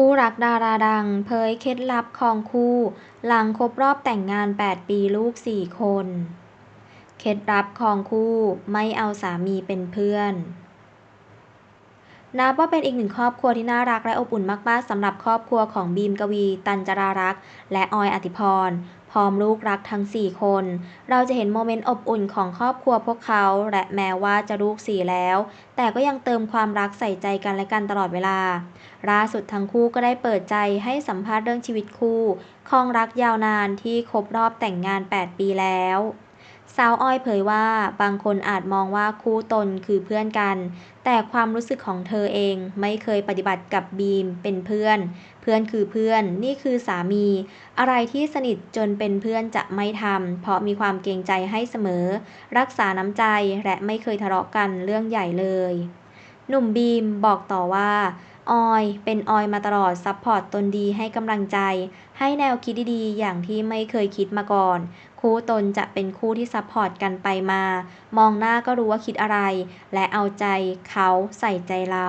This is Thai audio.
คู่รักดาราดัง เผยเคล็ดลับครองคู่ หลังครบรอบแต่งงาน 8 ปีลูก 4 คน เคล็ดลับครองคู่ไม่เอาสามีเป็นเพื่อนนับว่าเป็นอีกหนึ่งครอบครัวที่น่ารักและอบอุ่นมาก ๆสำหรับครอบครัวของบีมกวี ตันจรารักษ์ และออยอติพร ร้อมลูกรักทั้ง 4 คน เราจะเห็นโมเมนต์อบอุ่นของครอบครัวพวกเขา และแม้ว่าจะลูกสี่แล้ว แต่ก็ยังเติมความรักใส่ใจกันและกันตลอดเวลา ล่าสุดทั้งคู่ก็ได้เปิดใจให้สัมภาษณ์เรื่องชีวิตคู่ครองรักยาวนานที่ครบรอบแต่งงาน 8 ปีแล้ว สาวอ้อยเผยว่าบางคนอาจมองว่าคู่ตนคือเพื่อนกัน แต่ความรู้สึกของเธอเองไม่เคยปฏิบัติกับบีมเป็นเพื่อน เพื่อนคือเพื่อนนี่คือสามี อะไรที่สนิทจนเป็นเพื่อนจะไม่ทำเพราะมีความเกรงใจให้เสมอ รักษาน้ำใจและไม่เคยทะเลาะกันเรื่องใหญ่เลย หนุ่มบีมบอกต่อว่า ออย เป็นออยมาตลอดซัพพอร์ตตนดีให้กำลังใจ ให้แนวคิดดีๆ อย่างที่ไม่เคยคิดมาก่อน คู่ตนจะเป็นคู่ที่ซัพพอร์ตกันไปมา มองหน้าก็รู้ว่าคิดอะไร และเอาใจเขาใส่ใจเรา